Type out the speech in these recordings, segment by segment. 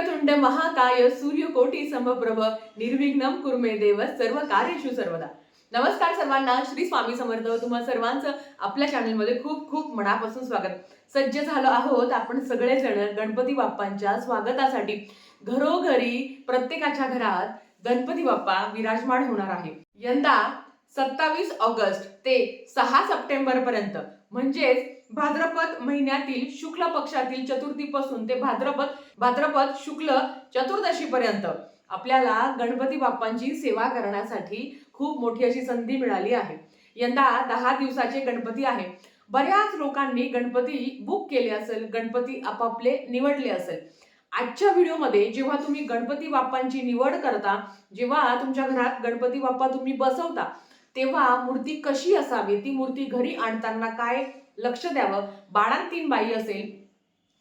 वक्रतुंड महाकाय सूर्यकोटी समप्रभ निर्विघ्नम कुर्मे देव सर्व कार्येषु सर्वदा. नमस्कार सर्वांना श्री स्वामी समर्थ. तुम्हा सर्वांचं आपल्या चॅनलमध्ये खूप खूप मनापासून स्वागत. सज्ज झालो आहोत आपण सगळेजण गणपती बाप्पांच्या स्वागतासाठी. घरोघरी प्रत्येकाच्या घरात गणपती बाप्पा विराजमान होणार आहे. यंदा सत्तावीस ऑगस्ट ते सहा सप्टेंबर पर्यंत म्हणजेच भाद्रपद महिन्यातील शुक्ल पक्षातील चतुर्थीपासून ते भाद्रपद भाद्रपद शुक्ल चतुर्दशी पर्यंत आपल्याला गणपती बाप्पांची सेवा करण्यासाठी खूप मोठी अशी संधी मिळाली आहे. यंदा दहा दिवसाचे गणपती आहे. बऱ्याच लोकांनी गणपती बुक केले असेल गणपती आपापले निवडले असेल. आजच्या व्हिडिओमध्ये जेव्हा तुम्ही गणपती बाप्पांची निवड करता जेव्हा तुमच्या घरात गणपती बाप्पा तुम्ही बसवता तेव्हा मूर्ती कशी असावी? ती मूर्ती घरी आणताना काय लक्ष द्यावं? बाळांतीन बाई असेल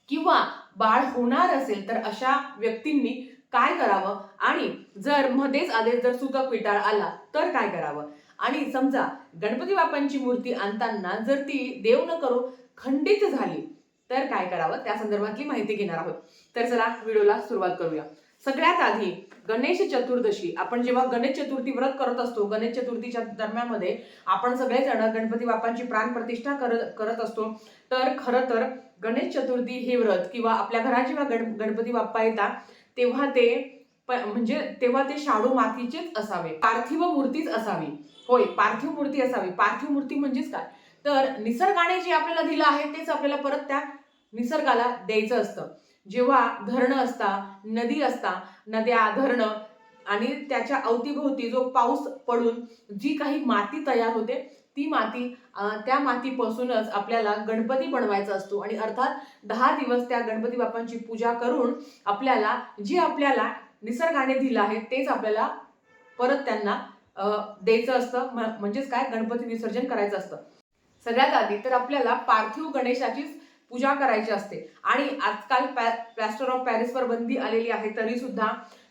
किंवा बाळ होणार असेल तर अशा व्यक्तींनी काय करावं? आणि जर मध्येच आले जर सुतक विटाळ आला तर काय करावं? आणि समजा गणपती बाप्पांची मूर्ती आणताना जर ती देव न करो खंडित झाली तर काय करावं? त्या संदर्भातली माहिती घेणार आहोत. तर चला व्हिडिओला सुरुवात करूया. सगळ्यात आधी गणेश चतुर्दशी आपण जेव्हा गणेश चतुर्थी व्रत करत असतो गणेश चतुर्थीच्या दरम्यानमध्ये आपण सगळेजण गणपती बाप्पांची प्राण प्रतिष्ठा करत करत असतो. तर खरं तर गणेश चतुर्थी हे व्रत किंवा आपल्या घरात जेव्हा गण गणपती बाप्पा येतात तेव्हा ते म्हणजे तेव्हा ते शाडू मातीचेच असावे. पार्थिव मूर्तीच असावी. होय पार्थिव मूर्ती असावी. पार्थिव मूर्ती म्हणजेच काय? तर निसर्गाने जे आपल्याला दिलं आहे तेच आपल्याला परत त्या निसर्गाला द्यायचं असतं. जेव्हा धरणं असता नदी असता नद्या धरणं आणि त्याच्या अवतीभोवती जो पाऊस पडून जी काही माती तयार होते ती माती त्या मातीपासूनच आपल्याला गणपती बनवायचा असतो. आणि अर्थात दहा दिवस त्या गणपती बाप्पांची पूजा करून आपल्याला जे आपल्याला निसर्गाने दिलं आहे तेच आपल्याला परत त्यांना द्यायचं असतं. म्हणजेच काय? गणपती विसर्जन करायचं असतं. सगळ्यात आधी तर आपल्याला पार्थिव गणेशाचीच पूजा करायची असते. आणि आजकाल पॅ प्लॅस्टर ऑफ पॅरिसवर बंदी आलेली आहे तरी सुद्धा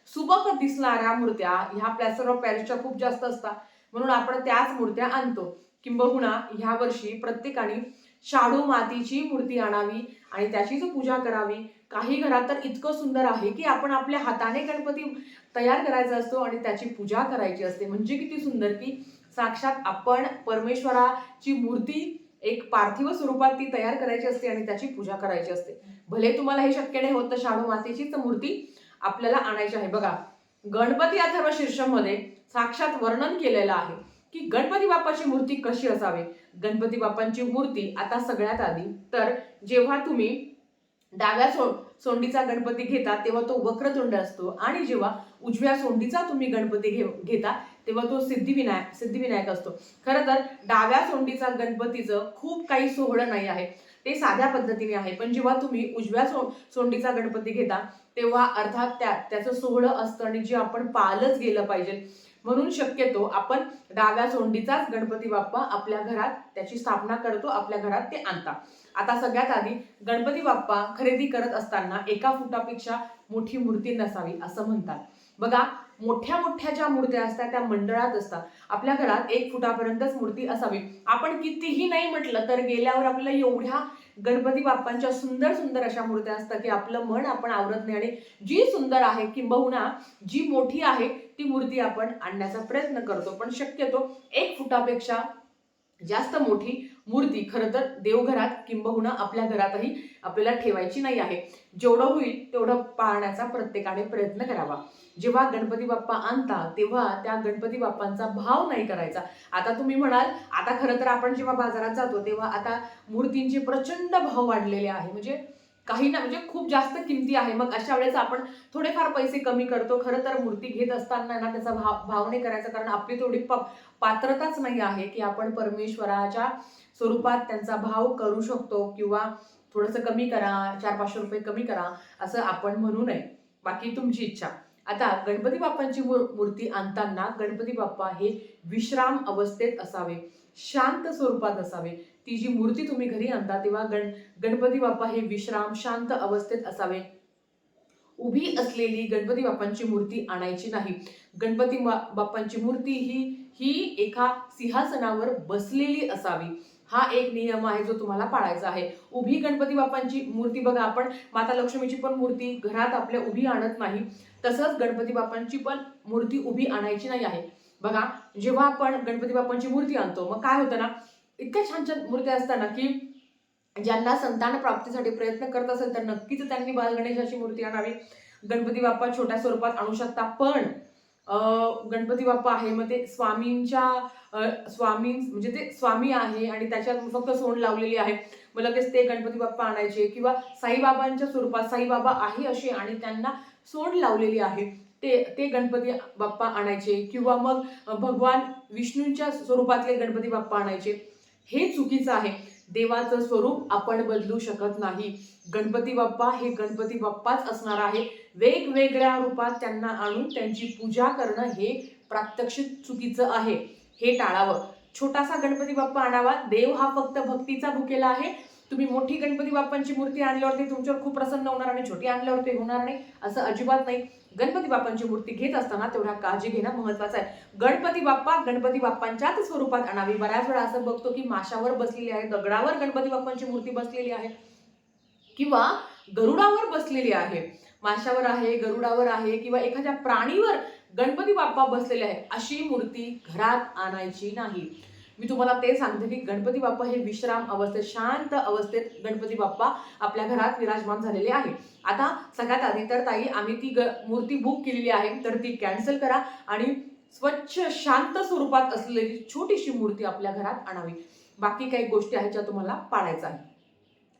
सुबक दिसणाऱ्या मूर्त्या ह्या प्लॅस्टर ऑफ पॅरिसच्या खूप जास्त असतात. म्हणून आपण त्याच मूर्त्या आणतो. किंबहुना ह्या वर्षी प्रत्येकाने शाडू मातीची मूर्ती आणावी आणि त्याचीच पूजा करावी. काही घरात तर इतकं सुंदर आहे की आपण आपल्या हाताने गणपती तयार करायचा असतो आणि त्याची पूजा करायची असते. म्हणजे किती सुंदर की साक्षात आपण परमेश्वराची मूर्ती एक पार्थिव स्वरूपात ती तयार करायची असते आणि त्याची पूजा करायची असते. भले तुम्हाला हे शक्य नाही होत तर शाडू मातेचीच मूर्ती आपल्याला आणायची आहे. बघा गणपती अथर्व शीर्षमध्ये साक्षात वर्णन केलेलं आहे की गणपती बाप्पाची मूर्ती कशी असावी? गणपती बाप्पांची मूर्ती आता सगळ्यात आधी तर जेव्हा तुम्ही डाव्या सो सोंडीचा गणपती घेता तेव्हा तो वक्रतुंड असतो. आणि जेव्हा उजव्या सोंडीचा तुम्ही गणपती घे घेता तेव्हा तो सिद्धिविनायक सिद्धिविनायक असतो. खरं तर डाव्या सोंडीचा गणपतीचं खूप काही सोहळं नाही आहे. ते साध्या पद्धतीने आहे. पण जेव्हा तुम्ही उजव्या सो सोंडीचा गणपती घेता तेव्हा अर्थात त्या त्याचं सोहळं असतं आणि जे आपण पाळलंच गेलं पाहिजे. म्हणून शक्यतो आपण डाव्या सोंडीचाच गणपती बाप्पा आपल्या घरात त्याची स्थापना करतो आपल्या घरात ते आणता. आता सगळ्यात आधी गणपती बाप्पा खरेदी करत असताना एका फुटापेक्षा मोठी मूर्ती नसावी असं म्हणतात. बघा मोठ्या मोठ्या ज्या मूर्त्या असतात त्या मंडळात असतात. आपल्या घरात एक फुटापर्यंतच मूर्ती असावी. आपण कितीही नाही म्हटलं तर गेल्यावर आपल्याला एवढ्या गणपती बाप्पांच्या सुंदर सुंदर अशा मूर्त्या असतात की आपलं मन आपण आवरत नाही आणि जी सुंदर आहे किंबहुना जी मोठी आहे ती मूर्ती आपण आणण्याचा प्रयत्न करतो. पण शक्यतो एक फुटापेक्षा जास्त मोठी मूर्ती. खरं तर देवघरात किंबहुना आपल्या घरातही आपल्याला ठेवायची नाही आहे. जेवढं होईल तेवढं पाळण्याचा प्रत्येकाने प्रयत्न करावा. जेव्हा गणपती बाप्पा आणता तेव्हा त्या गणपती बाप्पांचा भाव नाही करायचा. आता तुम्ही म्हणाल आता खरं तर आपण जेव्हा बाजारात जातो तेव्हा आता मूर्तींचे प्रचंड भाव वाढलेले आहे. म्हणजे काही ना म्हणजे खूप जास्त किमती आहे. मग अशा वेळेस आपण थोडेफार पैसे कमी करतो. खरं तर मूर्ती घेत असताना ना त्याचा भाव भाव नाही करायचा. कारण आपली तेवढी प पात्रताच नाही आहे की आपण परमेश्वराच्या स्वरूपात त्यांचा भाव करू शकतो किंवा थोडंसं कमी करा चार पाचशे रुपये कमी करा असं आपण म्हणू नये. बाकी तुमची इच्छा. आता गणपती बाप्पांची मूर्ती आणताना गणपती बाप्पा हे विश्राम अवस्थेत असावे. शांत स्वरूपात असावे. ती जी मूर्ती तुम्ही घरी आणता तेव्हा गण गणपती बाप्पा हे विश्राम शांत अवस्थेत असावे. उभी असलेली गणपती बाप्पांची मूर्ती आणायची नाही. गणपती बाप्पांची मूर्ती ही ही एका सिंहासनावर बसलेली असावी. हा एक नियम आहे जो तुम्हाला पाळायचा आहे. उभी गणपती बाप्पांची मूर्ती बघा आपण माता लक्ष्मीची पण मूर्ती घरात आपल्या उभी आणत नाही. तसंच गणपती बाप्पांची पण मूर्ती उभी आणायची नाही आहे. बघा जेव्हा आपण गणपती बाप्पांची मूर्ती आणतो मग काय होतं ना इतक्या छान छान मूर्त्या असताना की ज्यांना संतान प्राप्तीसाठी प्रयत्न करत असेल तर नक्कीच त्यांनी बालगणेशाची मूर्ती आणावी. गणपती बाप्पा छोट्या स्वरूपात आणू शकता पण गणपती बाप्पा आहे मग ते स्वामींच्या स्वामी म्हणजे ते स्वामी आहे आणि त्याच्यात फक्त सोंड लावलेली आहे. मग लगेच ते गणपती बाप्पा आणायचे किंवा साईबाबांच्या स्वरूपात साईबाबा आहे असे आणि त्यांना सोंड लावलेली आहे. ते ते गणपती बाप्पा आणायचे किंवा मग भगवान विष्णूंच्या स्वरूपातले गणपती बाप्पा आणायचे. हे चुकीचं आहे. देवाचं स्वरूप आपण बदलू शकत नाही. गणपती बाप्पा हे गणपती बाप्पाच असणार आहे. वेगवेगळ्या रूपात त्यांना आणून त्यांची पूजा करणं हे प्रात्यक्षिक चुकीचं आहे. हे टाळावं. छोटासा गणपती बाप्पा आणावा. देव हा फक्त भक्तीचा भुकेला आहे. तुम्ही मोठी गणपती बाप्पांची मूर्ती आणल्यावरती तुमच्यावर खूप प्रसन्न होणार आणि छोटी आणल्यावरती होणार नाही असं अजिबात नाही. गणपती बाप्पांची मूर्ती घेत असताना तेवढ्या काळजी घेणं महत्वाचं आहे. गणपती बाप्पा गणपती बाप्पांच्याच स्वरूपात आणावी. बऱ्याच वेळा असं बघतो की माशावर बसलेली आहे दगडावर गणपती बाप्पांची मूर्ती बसलेली आहे किंवा गरुडावर बसलेली आहे. माशावर आहे गरुडावर आहे किंवा एखाद्या प्राणीवर गणपती बाप्पा बसलेले आहे अशी मूर्ती घरात आणायची नाही. मी तुम्हाला ते सांगते की गणपती बाप्पा हे विश्राम अवस्थेत शांत अवस्थेत गणपती बाप्पा आपल्या घरात विराजमान झालेले आहे आता सगळ्यात आधी तर ताई आम्ही ती ग मूर्ती बुक केलेली आहे तर ती कॅन्सल करा आणि स्वच्छ शांत स्वरूपात असलेली छोटीशी मूर्ती आपल्या घरात आणावी. बाकी काही गोष्टी आहेत ज्या तुम्हाला पाळायचं आहे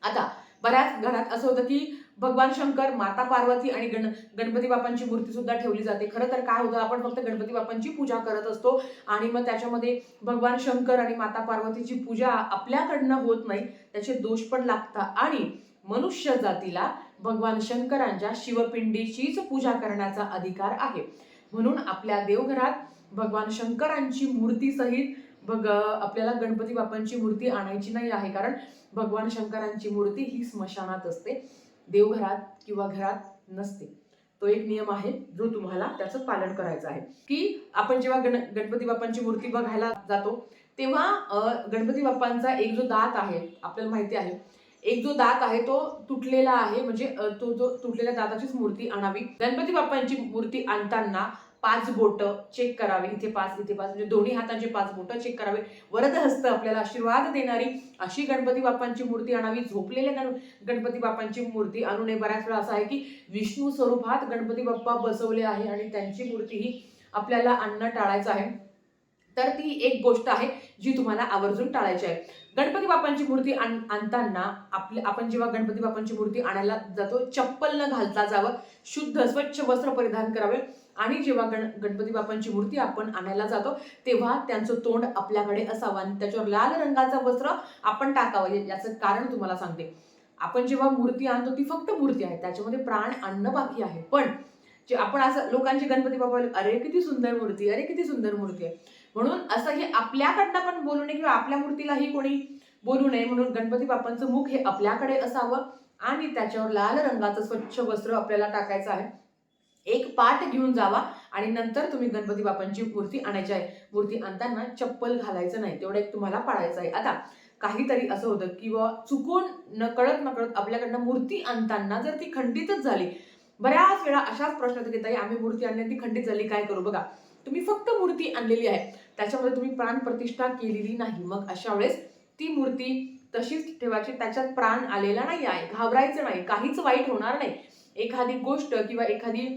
आता बऱ्याच घरात असं होतं की भगवान शंकर माता पार्वती आणि गण गणपती बाप्पांची मूर्ती सुद्धा ठेवली जाते. खरं तर काय होतं आपण फक्त गणपती बाप्पांची पूजा करत असतो आणि मग त्याच्यामध्ये भगवान शंकर आणि माता पार्वतीची पूजा आपल्याकडनं होत नाही त्याचे दोष पण लागतात. आणि मनुष्य जातीला भगवान शंकरांच्या शिवपिंडीचीच पूजा करण्याचा अधिकार आहे. म्हणून आपल्या देवघरात भगवान शंकरांची मूर्ती सहित बघ आपल्याला गणपती बाप्पांची मूर्ती आणायची नाही आहे. कारण भगवान शंकरांची मूर्ती ही स्मशानात असते. देवघरात किंवा घरात नसते. तो एक नियम आहे जो तुम्हाला त्याचं पालन करायचं आहे. की आपण जेव्हा गण गणपती बाप्पांची मूर्ती बघायला जातो तेव्हा गणपती बाप्पांचा एक जो दात आहे आपल्याला माहिती आहे एक जो दात आहे तो तुटलेला आहे म्हणजे तो जो तुटलेल्या दाताचीच मूर्ती आणावी. गणपती बाप्पांची मूर्ती आणताना पाच बोट चेक करावे. इथे पाच इथे पाच. म्हणजे दोन्ही हातांचे पाच बोट चेक करावे. वरद हस्त आपल्याला आशीर्वाद देणारी अशी गणपती बाप्पांची मूर्ती आणावी झोपलेल्या गण गणपती बाप्पांची मूर्ती आणू नये. बऱ्याच वेळा असं आहे की विष्णू स्वरूपात गणपती बाप्पा बसवले आहे आणि त्यांची मूर्ती ही आपल्याला आणणं टाळायचं आहे. तर ती एक गोष्ट आहे जी तुम्हाला आवर्जून टाळायची आहे. गणपती बाप्पांची मूर्ती आण आणताना आपले आपण जेव्हा गणपती बाप्पांची मूर्ती आणायला जातो चप्पल न घालता जावं शुद्ध स्वच्छ वस्त्र परिधान करावे. आणि जेव्हा गण गणपती बाप्पांची मूर्ती आपण आणायला जातो तेव्हा त्यांचं तोंड आपल्याकडे असावं आणि त्याच्यावर लाल रंगाचं वस्त्र आपण टाकावं याचं कारण तुम्हाला सांगते. आपण जेव्हा मूर्ती आणतो ती फक्त मूर्ती आहे त्याच्यामध्ये प्राण आणणं बाकी आहे. पण जे आपण असं लोकांची गणपती बाबा अरे किती सुंदर मूर्ती अरे किती सुंदर मूर्ती आहे. म्हणून असं हे आपल्याकडनं पण बोलू नये किंवा आपल्या मूर्तीलाही कोणी बोलू नये म्हणून गणपती बाप्पांचं मुख हे आपल्याकडे असावं आणि त्याच्यावर लाल रंगाचं स्वच्छ वस्त्र आपल्याला टाकायचं आहे. एक पाठ घेऊन जावा आणि नंतर तुम्ही गणपती बाप्पांची मूर्ती आणायची आहे. मूर्ती आणताना चप्पल घालायचं नाही तेवढं एक तुम्हाला पाळायचं आहे. आता काहीतरी असं होतं किंवा चुकून नकळत नकळत आपल्याकडनं मूर्ती आणताना जर ती खंडितच झाली. बऱ्याच वेळा अशाच प्रश्न येतात की ताई आम्ही मूर्ती आणली ती खंडित झाली काय करू? बघा तुम्ही फक्त मूर्ती आणलेली आहे. त्याच्यामध्ये तुम्ही प्राण प्रतिष्ठा केलेली नाही. मग अशा वेळेस ती मूर्ती तशीच ठेवायची त्याच्यात प्राण आलेला नाही आहे घाबरायचं नाही काहीच वाईट होणार नाही. एखादी गोष्ट किंवा एखादी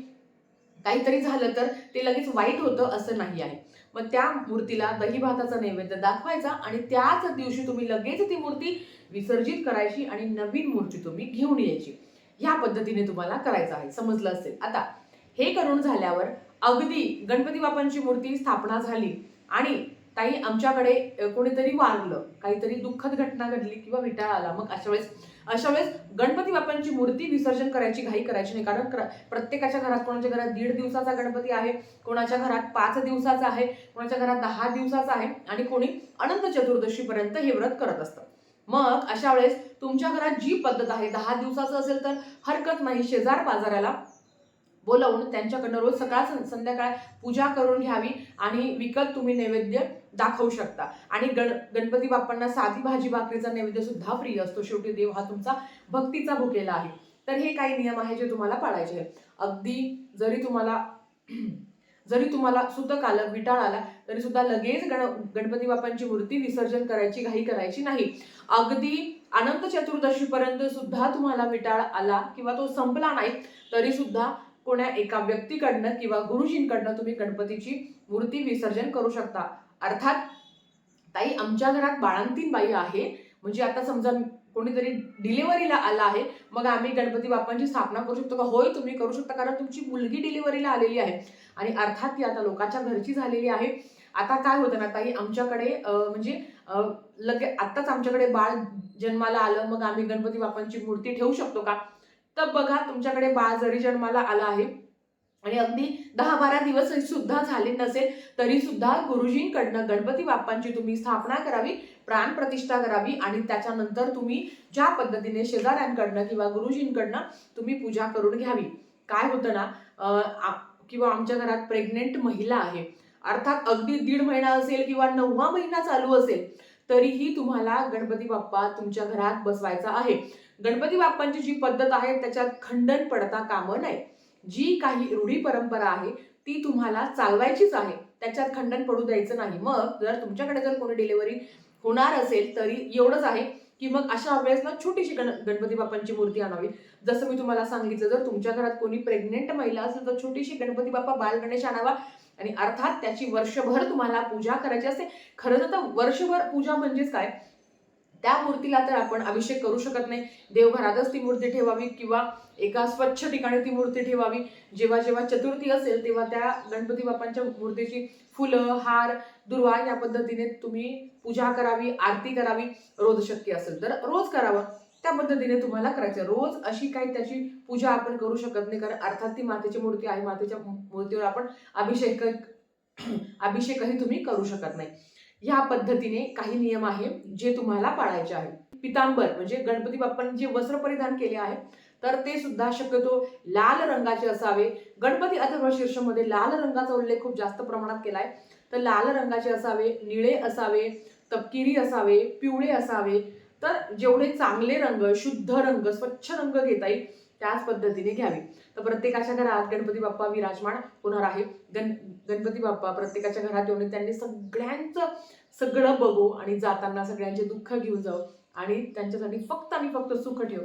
काहीतरी झालं तर ते लगेच वाईट होतं असं नाही आहे. मग त्या मूर्तीला दही भाताचा नैवेद्य दाखवायचा आणि त्याच दिवशी तुम्ही लगेच ती मूर्ती विसर्जित करायची आणि नवीन मूर्ती तुम्ही घेऊन यायची. ह्या पद्धतीने तुम्हाला करायचं आहे. समजलं असेल. आता हे करून झाल्यावर अगदी गणपती बाप्पांची मूर्ती स्थापना झाली आणि ताई आमच्याकडे कोणीतरी वारलं काहीतरी दुःखद घटना घडली किंवा विटाळ आला मग अशा वेळेस अशा वेळेस गणपती बाप्पांची मूर्ती विसर्जन करायची घाई करायची नाही. कारण प्रत्येकाच्या घरात कोणाच्या घरात दीड दिवसाचा गणपती आहे कोणाच्या घरात पाच दिवसाचा आहे कोणाच्या घरात दहा दिवसाचा आहे आणि कोणी अनंत चतुर्दशीपर्यंत हे व्रत करत असतं. मग अशा वेळेस तुमच्या घरात जी पद्धत आहे दहा दिवसाचं असेल तर हरकत नाही शेजार बाजाराला बोलावून त्यांच्याकडनं रोज सकाळ सं- संध्याकाळ पूजा करून घ्यावी आणि विकत तुम्ही नैवेद्य दाखवू शकता. आणि गण गणपती बाप्पांना साधी भाजी भाकरीचा नैवेद्य सुद्धा फ्री असतो. शेवटी देव हा तुमचा भक्तीचा भुकेला आहे. तर हे काही नियम आहे जे तुम्हाला पाळायचे आहेत. अगदी जरी तुम्हाला जरी तुम्हाला सुतक आलं विटाळ आला तरी सुद्धा लगेच गण गणपती बाप्पांची मूर्ती विसर्जन करायची घाई करायची नाही. अगदी अनंत चतुर्दशीपर्यंत सुद्धा तुम्हाला विटाळ आला किंवा तो संपला नाही तरी सुद्धा कोण्या एका व्यक्तीकडनं किंवा गुरुजींकडनं तुम्ही गणपतीची मूर्ती विसर्जन करू शकता. अर्थात ताई आमच्या घरात बाळंतीन बाई आहे. म्हणजे आता समजा कोणीतरी डिलिव्हरीला आला आहे मग आम्ही गणपती बाप्पांची स्थापना करू शकतो का? होय तुम्ही करू शकता कारण तुमची मुलगी डिलिव्हरीला आलेली आहे. आणि अर्थात ती आता लोकांच्या घरची झालेली आहे. आता काय होतं ना ताई आमच्याकडे म्हणजे अं, लगे आत्ताच आमच्याकडे बाळ जन्माला आलं मग आम्ही गणपती बाप्पांची मूर्ती ठेवू शकतो का? तर बघा तुमच्याकडे बाळ जरी जन्माला आला आहे. आणि अगदी दहा बारा दिवस सुद्धा झाले नसेल तरी सुद्धा गुरुजींकडनं गणपती बाप्पांची तुम्ही स्थापना करावी प्राण प्रतिष्ठा करावी आणि त्याच्यानंतर तुम्ही ज्या पद्धतीने शेजाऱ्यांकडनं किंवा गुरुजींकडनं तुम्ही पूजा करून घ्यावी. काय होतं ना किंवा आमच्या घरात प्रेग्नेंट महिला आहे अर्थात अगदी दीड महिना असेल किंवा नववा महिना चालू असेल तरीही तुम्हाला गणपती बाप्पा तुमच्या घरात बसवायचा आहे. गणपती बाप्पांची जी पद्धत आहे त्याच्यात खंडन पडता कामं नाही. जी काही रूढी परंपरा आहे ती तुम्हाला चालवायचीच आहे. त्याच्यात खंडन पडू द्यायचं नाही. मग जर तुमच्याकडे जर कोणी डिलिव्हरी होणार असेल तरी एवढंच आहे की मग अशा वेळेस ना छोटीशी गण गणपती बाप्पांची मूर्ती आणावी. जसं मी तुम्हाला सांगितलं जर तुमच्या घरात कोणी प्रेग्नेंट महिला असेल तर छोटीशी गणपती बाप्पा बाल गणेश आणावा. आणि अर्थात त्याची वर्षभर तुम्हाला पूजा करायची असते. खरं तर वर्षभर पूजा म्हणजेच काय? त्या मूर्तीला तर आपण अभिषेक करू शकत नाही. देवघरातच ती मूर्ती ठेवावी किंवा एका स्वच्छ ठिकाणी ती मूर्ती ठेवावी. जेव्हा जेव्हा चतुर्थी असेल तेव्हा त्या गणपती बाप्पांच्या मूर्तीची फुलं हार दुर्वा या पद्धतीने तुम्ही पूजा करावी आरती करावी रोज शक्य असेल तर रोज करावं. त्या पद्धतीने तुम्हाला करायचं. रोज अशी काही त्याची पूजा आपण करू शकत नाही. कारण अर्थात ती मातेची मूर्ती आहे. मातेच्या मूर्तीवर आपण अभिषेक अभिषेकही तुम्ही करू शकत नाही. ह्या पद्धतीने काही नियम आहे जे तुम्हाला पाळायचे आहे पितांबर म्हणजे गणपती बाप्पांनी जे वस्त्र परिधान केले आहे तर ते सुद्धा शक्यतो लाल रंगाचे असावे. गणपती अथर्व शीर्षमध्ये लाल रंगाचा उल्लेख खूप जास्त प्रमाणात केलाय. तर लाल रंगाचे असावे निळे असावे तपकिरी असावे पिवळे असावे. तर जेवढे चांगले रंग शुद्ध रंग स्वच्छ रंग घेता येईल त्याच पद्धतीने घ्यावे. तर प्रत्येकाच्या घरात गणपती बाप्पा विराजमान होणार आहे गण गणपती बाप्पा प्रत्येकाच्या घरात येऊन त्यांनी सगळ्यांचं सगळं बघू आणि जाताना सगळ्यांचे दुःख घेऊन जाऊ आणि त्यांच्यासाठी फक्त आणि फक्त सुख ठेव.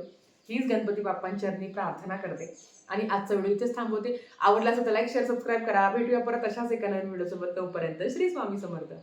हीच गणपती बाप्पांच्यानी प्रार्थना करते. आणि आजचा व्हिडिओ इथेच थांबवते. आवडला असेल तर लाईक शेअर सबस्क्राईब करा. भेटूया परत अशाच एका नवीन व्हिडिओसोबत. तोपर्यंत श्री स्वामी समर्थ.